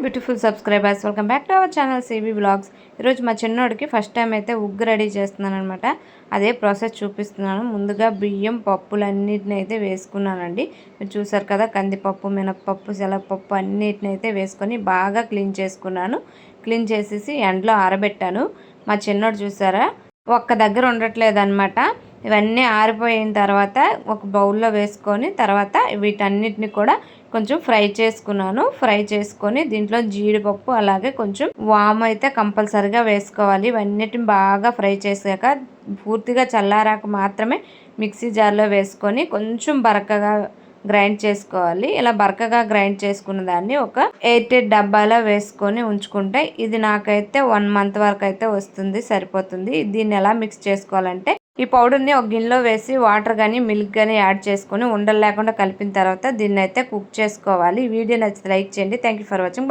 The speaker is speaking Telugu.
Beautiful subscribers. Welcome back to our channel CB blogs. ఈరోజు మా చిన్నోడికి ఫస్ట్ టైం అయితే ఉగ్గు రెడీ చేస్తున్నాను అనమాట అదే ప్రాసెస్ చూపిస్తున్నాను. ముందుగా బియ్యం పప్పులు అన్నిటిని అయితే వేసుకున్నానండి. మీరు చూసారు కదా కందిపప్పు మినప్పప్పు శనగపప్పు అన్నిటిని అయితే వేసుకొని బాగా క్లీన్ చేసుకున్నాను. క్లీన్ చేసేసి ఎండలో ఆరబెట్టాను. మా చిన్నోడు చూసారా ఒక్క దగ్గర ఉండట్లేదు అనమాట ఇవన్నీ ఆరిపోయిన తర్వాత ఒక బౌల్లో వేసుకొని తర్వాత వీటన్నిటిని కూడా కొంచెం ఫ్రై చేసుకున్నాను. ఫ్రై చేసుకొని దీంట్లో జీడిపప్పు అలాగే కొంచెం వామ్ అయితే కంపల్సరిగా వేసుకోవాలి. ఇవన్నిటిని బాగా ఫ్రై చేసాక పూర్తిగా చల్లారాక మాత్రమే మిక్సీ జార్లో వేసుకొని కొంచెం బరకగా గ్రైండ్ చేసుకోవాలి. ఇలా బరకగా గ్రైండ్ చేసుకున్న దాన్ని ఒక ఎయిటెడ్ డబ్బాలో వేసుకొని ఉంచుకుంటే ఇది నాకైతే వన్ మంత్ వరకు అయితే వస్తుంది సరిపోతుంది. దీన్ని ఎలా మిక్స్ చేసుకోవాలంటే ఈ పౌడర్ని ఒక గిన్నెలో వేసి వాటర్ కానీ మిల్క్ కానీ యాడ్ చేసుకొని ఉండలు లేకుండా కలిపిన తర్వాత దీన్ని అయితే కుక్ చేసుకోవాలి. వీడియో నచ్చితే లైక్ చేయండి. Thank for watching.